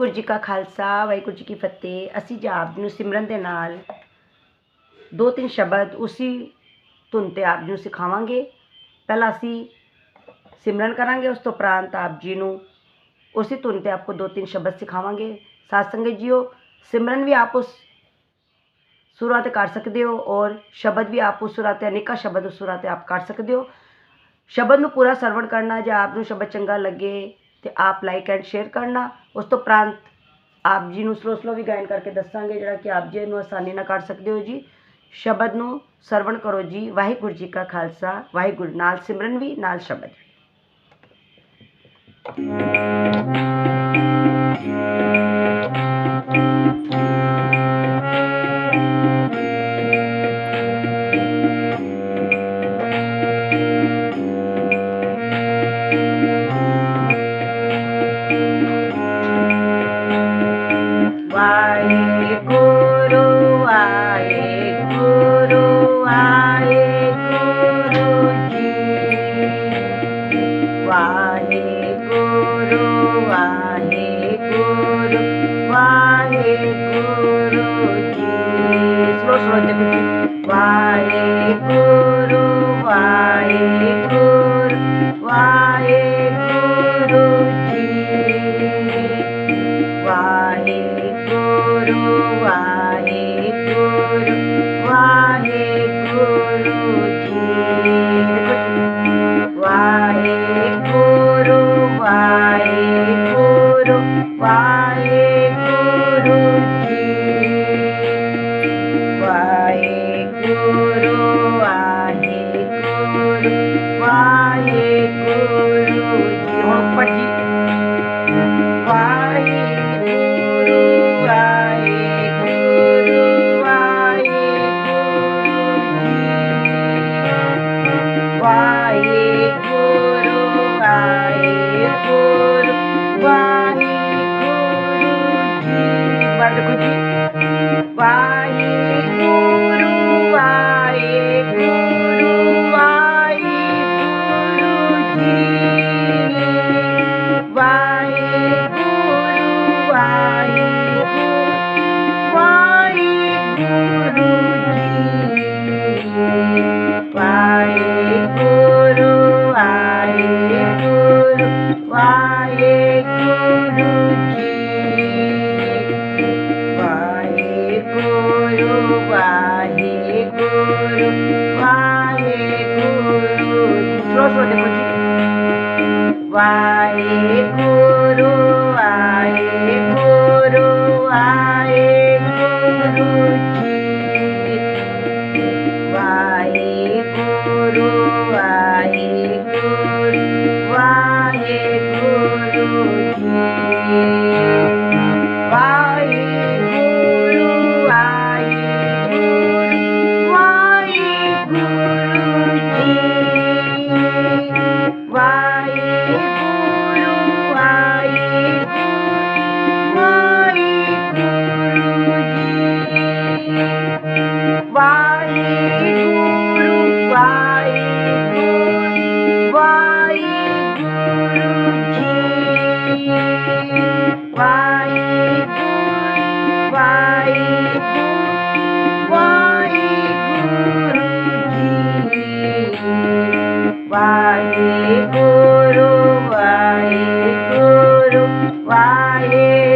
ਵਾਹਿਗੁਰੂ ਜੀ ਕਾ ਖਾਲਸਾ, ਵਾਹਿਗੁਰੂ ਜੀ ਕੀ ਫਤਿਹ। ਅਸੀਂ ਆਪ ਜੀ ਨੂੰ ਸਿਮਰਨ ਦੇ ਨਾਲ ਦੋ ਤਿੰਨ ਸ਼ਬਦ ਉਸੇ ਧੁਨ ਤੇ ਆਪ ਜੀ ਨੂੰ ਸਿਖਾਵਾਂਗੇ। ਪਹਿਲਾਂ ਅਸੀਂ ਸਿਮਰਨ ਕਰਾਂਗੇ, ਉਸ ਤੋਂ ਉਪਰੰਤ ਆਪ ਜੀ ਨੂੰ ਉਸੇ ਧੁਨ ਤੇ ਆਪਕੋ ਦੋ ਤਿੰਨ ਸ਼ਬਦ ਸਿਖਾਵਾਂਗੇ। ਸਾਧ ਸੰਗਤ ਜੀਓ, ਸਿਮਰਨ ਵੀ ਆਪ ਉਸ ਸੁਰਾਂ ਤੇ ਕਰ ਸਕਦੇ ਹੋ ਔਰ ਸ਼ਬਦ ਵੀ ਆਪ ਉਸ ਸੁਰਾਂ ਤੇ, ਅਨੇਕਾਂ ਸ਼ਬਦ ਉਸ ਸੁਰਾਂ ਤੇ ਆਪ ਕਰ ਸਕਦੇ ਹੋ। ਸ਼ਬਦ ਨੂੰ ਪੂਰਾ ਸਰਵਣ ਕਰਨਾ, ਜੇ ਆਪ ਨੂੰ ਸ਼ਬਦ ਚੰਗਾ ਲੱਗੇ ਤੇ ਆਪ ਲਾਈਕ ਐਂਡ ਸ਼ੇਅਰ ਕਰਨਾ। ਉਸ ਤੋਂ ਉਪਰੰਤ ਆਪ ਜੀ ਨੂੰ ਸਲੋ ਸਲੋ ਵੀ ਗਾਇਨ ਕਰਕੇ ਦੱਸਾਂਗੇ ਜਿਹੜਾ ਕਿ ਆਪ ਜੀ ਨੂੰ ਆਸਾਨੀ ਨਾਲ ਕਰ ਸਕਦੇ ਹੋ ਜੀ। ਸ਼ਬਦ ਨੂੰ ਸਰਵਣ ਕਰੋ ਜੀ। ਵਾਹਿਗੁਰੂ ਜੀ ਕਾ ਖਾਲਸਾ। ਵਾਹਿਗੁਰੂ, ਨਾਲ ਸਿਮਰਨ ਵੀ, ਨਾਲ ਸ਼ਬਦ ਵੀ। ਵਾਹਿਗੁਰੂ Why?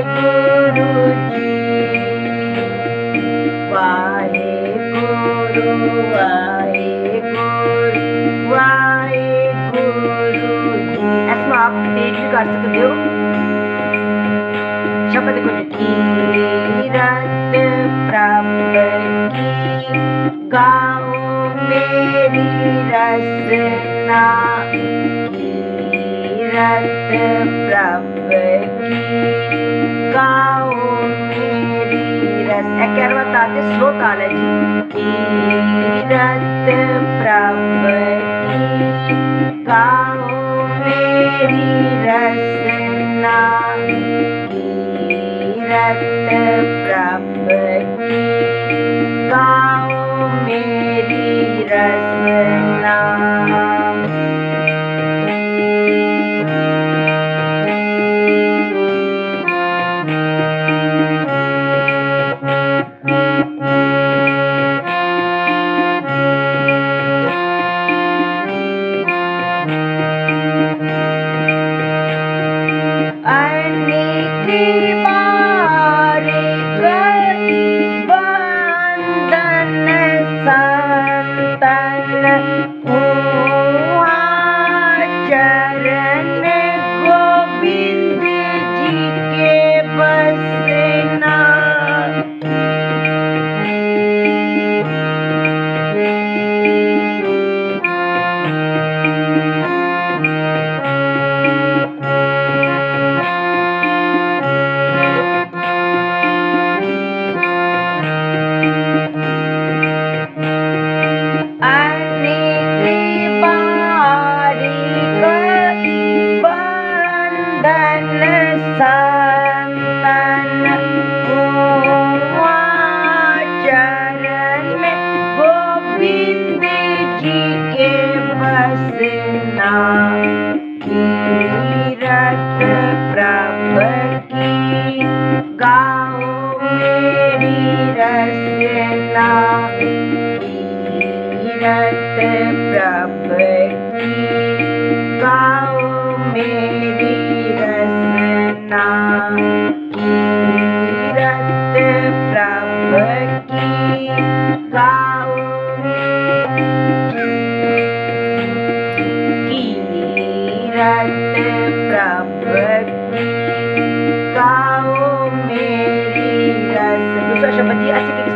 ਵਾਹਿਗੁਰੂ ਜੀ ਵਾਹਿਗੁਰੂ ਵਾਹਿਗੁਰੂ ਵਾਹਿਗੁਰੂ ਜੀ ਇਸ ਨੂੰ ਆਪ ਤੇਜ਼ ਵੀ ਕਰ ਸਕਦੇ ਹੋ ਸ਼ਬਦ ਕੁਝ ਕੀਰਤ ਪ੍ਰਭ ਕੀ ਗਾਓ ਮੇਰੀ ਰਸਨਾ ਕੀਰਤ Slotane. Mírate praveky, kao vyríraš se nám. Mírate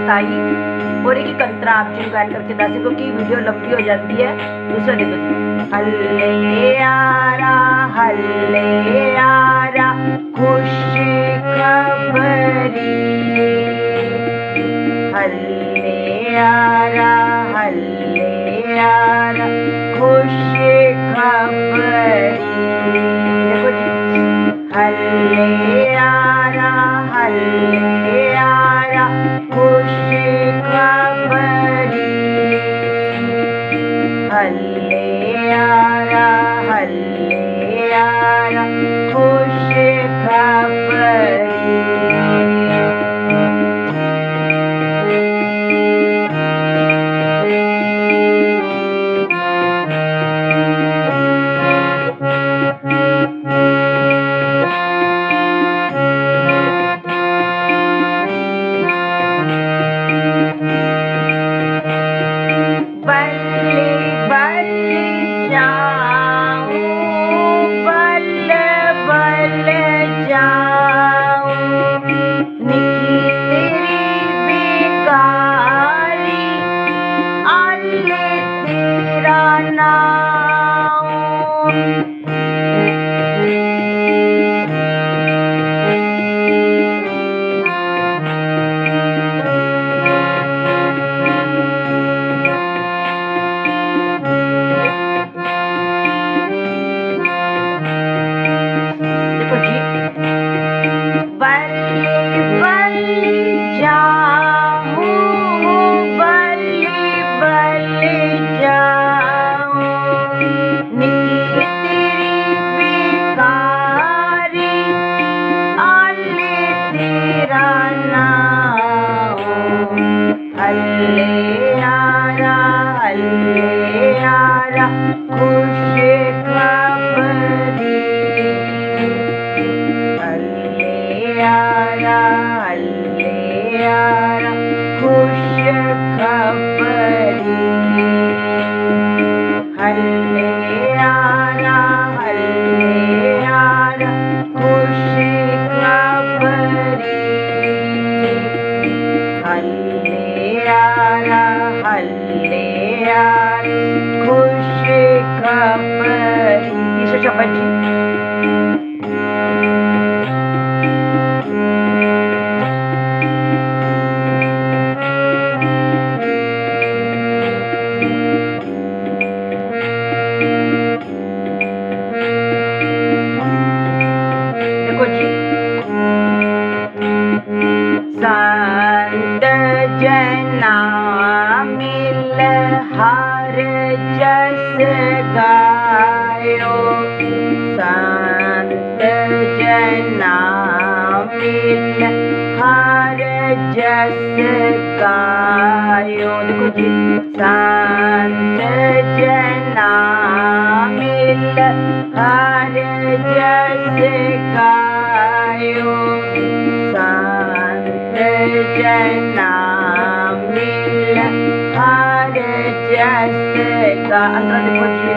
बताई। और एक कंतरा आप जी गायन करके दासी क्योंकि वीडियो लंबी हो जाती है, दूसरे दिन हल्ले आरा हल्ले आरा, खुशी खबरी। हल्ले आरा हल्ले आरा खबरी। देखो जी। हल्ले आरा, हल्ले आल्या खुशी खबरी शब्दाची lilla harjasekaayonkuji sannajanamilla harjasekaayo sannajanamilla harjaseka അത്ര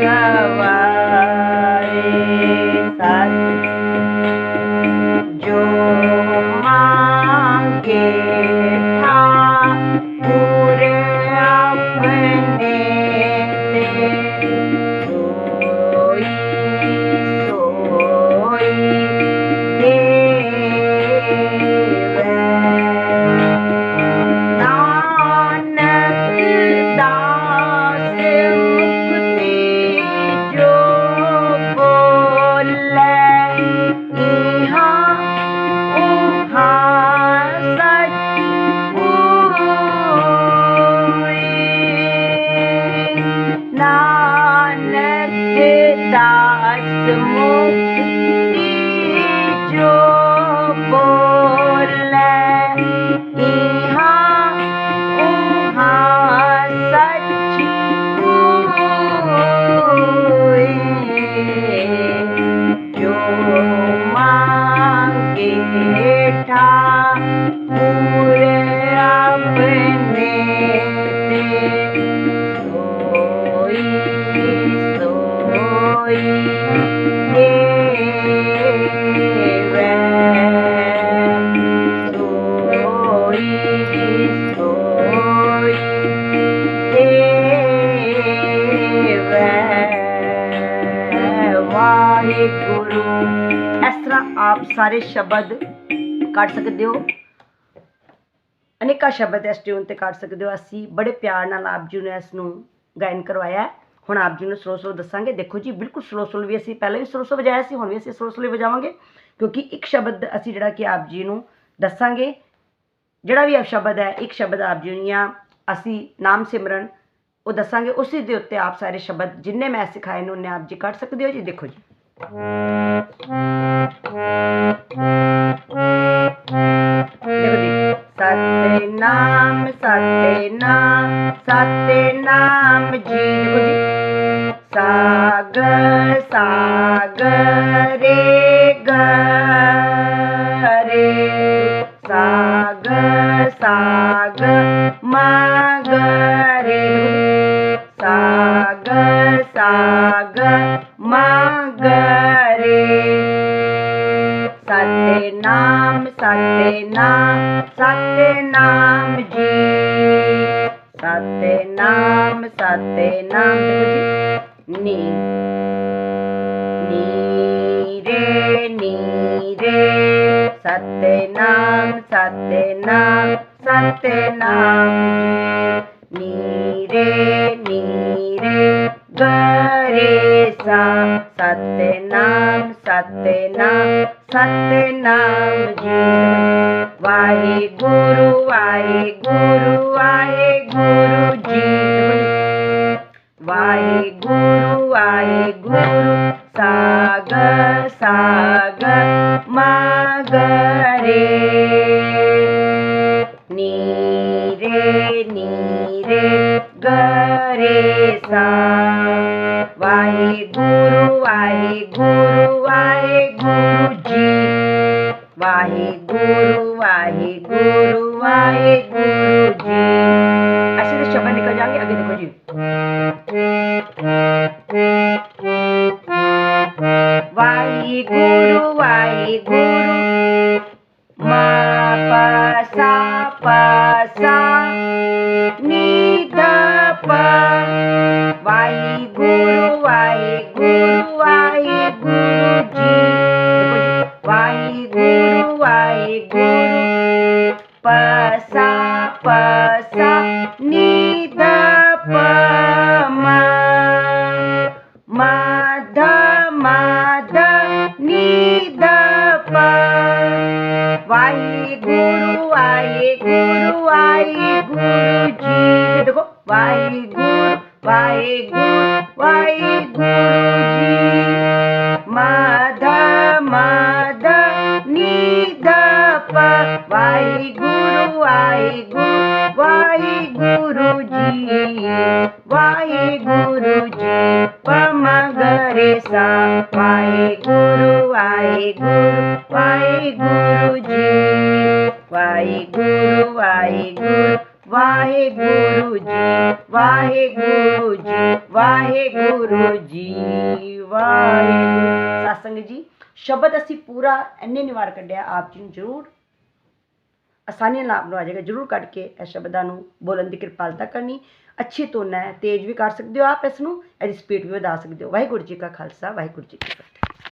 Gawa. ਸਾਰੇ ਸ਼ਬਦ ਕੱਢ ਸਕਦੇ ਹੋ। ਅਨੇਕਾਂ ਸ਼ਬਦ ਇਸ ਟਿਊਨ ਤੇ ਕੱਢ ਸਕਦੇ ਹੋ। ਅਸੀਂ ਬੜੇ ਪਿਆਰ ਨਾਲ ਆਪ ਜੀ ਨੇ ਇਸ ਨੂੰ ਗਾਇਨ ਕਰਵਾਇਆ ਹੁਣ ਆਪ ਜੀ ਨੂੰ ਸਲੋ ਸਲੋ ਦੱਸਾਂਗੇ। ਦੇਖੋ ਜੀ, ਬਿਲਕੁਲ ਸਲੋ ਸਲੋ ਵੀ ਅਸੀਂ ਪਹਿਲਾਂ ਵੀ ਸਲੋ ਸਲੋ ਵਜਾਇਆ ਸੀ, ਹੁਣ ਵੀ ਅਸੀਂ ਸਲੋ ਸਲੋ ਵਜਾਵਾਂਗੇ। ਕਿਉਂਕਿ ਇੱਕ ਸ਼ਬਦ ਅਸੀਂ ਜਿਹੜਾ ਕਿ ਆਪ ਜੀ ਨੂੰ ਦੱਸਾਂਗੇ, ਜਿਹੜਾ ਵੀ ਸ਼ਬਦ ਹੈ, ਇੱਕ ਸ਼ਬਦ ਆਪ ਜੀ ਨੂੰ ਅਸੀਂ ਨਾਮ ਸਿਮਰਨ ਉਹ ਦੱਸਾਂਗੇ। ਉਸੇ ਦੇ ਉੱਤੇ ਆਪ ਸਾਰੇ ਸ਼ਬਦ ਜਿੰਨੇ ਮੈਂ ਸਿਖਾਏ ਨੇ, ਉਹਨੇ ਆਪ ਜੀ ਕੱਢ ਸਕਦੇ ਹੋ ਜੀ। ਦੇਖੋ ਜੀ। ਦੇਖੋ ਜੀ ਸਤਨਾਮ ਸਤਨਾਮ ਸਤਨਾਮ ਜੀ ਦੇਖੋ ਜੀ ਸਾਗ ਸਾਗ ਰੇ ਗ ਰੇ ਸਾਗ ਸਾਗ ਮਾ ਗ नाम सत्य नाम सत्य नाम जी सत्य नाम सत्य नाम नी नी रे नी रे सत्य नाम सत्य नाम सत्य नाम जी नी रे नी रे ਰੇ ਸਾ ਸਤਨਾਮ ਸਤਨਾਮ ਸਤਨਾਮ ਜੀ ਵਾਹਿਗੁਰੂ ਵਾਹਿਗੁਰੂ ਵਾਹਿਗੁਰੂ ਜੀ ਵਾਹਿਗੁਰੂ ਵਾਹਿਗੁਰੂ ਸਾਗ ਸਾਗ ਮਾਗ ਰੇ ਨੀ ਰੇ ਨੀ ਰੇ ਗ ਸਾ ਵਾਹੇ ਗੁਰੂ ਵਾਹੇ ਗੁਰੂ ਵਾਹੇ ਗੁਰੂ ਜੀ ਅਸੀਂ ਇਸ ਸ਼ਬਦ ਨਿਕਲ ਜਾਣਗੇ ਅੱਗੇ ਦੇਖੋ ਜੀ ਵਾਹੇ ਗੁਰੂ ਵਾਹੇ ਗੁਰੂ ਮਾ ਵਾਹਿਗੁਰੂ ਵਾਹਿਗੁਰੂ ਵਾਹਿਗੁਰੂ ਜੀ ਵਾਹਿਗੁਰੂ ਜੀ ਪਮਗਰੇ ਸਾ ਵਾਹਿਗੁਰੂ ਵਾਹਿਗੁਰੂ ਵਾਹਿਗੁਰੂ ਜੀ, ਵਾਹਿਗੁਰੂ ਵਾਹਿਗੁਰੂ ਵਾਹਿਗੁਰੂ ਜੀ ਵਾਹਿਗੁਰੂ ਜੀ ਵਾਹਿਗੁਰੂ ਜੀ, ਵਾਹਿਗੁਰੂ। ਸਤਸੰਗ ਜੀ, ਸ਼ਬਦ ਅਸੀਂ ਪੂਰਾ ਇੰਨੇ ਨਿਵਾਰ ਕੱਢਿਆ, ਆਪ ਜੀ ਨੂੰ ਜ਼ਰੂਰ ਆਸਾਨੀ ਨਾਲ ਆਪ ਨੂੰ ਆ ਜਾਏਗਾ। ਜ਼ਰੂਰ ਕੱਢ ਕੇ ਇਹ ਸ਼ਬਦਾਂ ਨੂੰ ਬੋਲਣ ਦੀ ਕਿਰਪਾਲਤਾ ਕਰਨੀ ਅੱਛੀ ਧੁਨ ਹੈ, ਤੇਜ਼ ਵੀ ਕਰ ਸਕਦੇ ਹੋ ਆਪ ਇਸ ਨੂੰ, ਇਹਦੀ ਸਪੀਡ ਵੀ ਵਧਾ ਸਕਦੇ ਹੋ। ਵਾਹਿਗੁਰੂ ਜੀ ਕਾ ਖਾਲਸਾ, ਵਾਹਿਗੁਰੂ ਜੀ ਕੀ ਫਤਿਹ।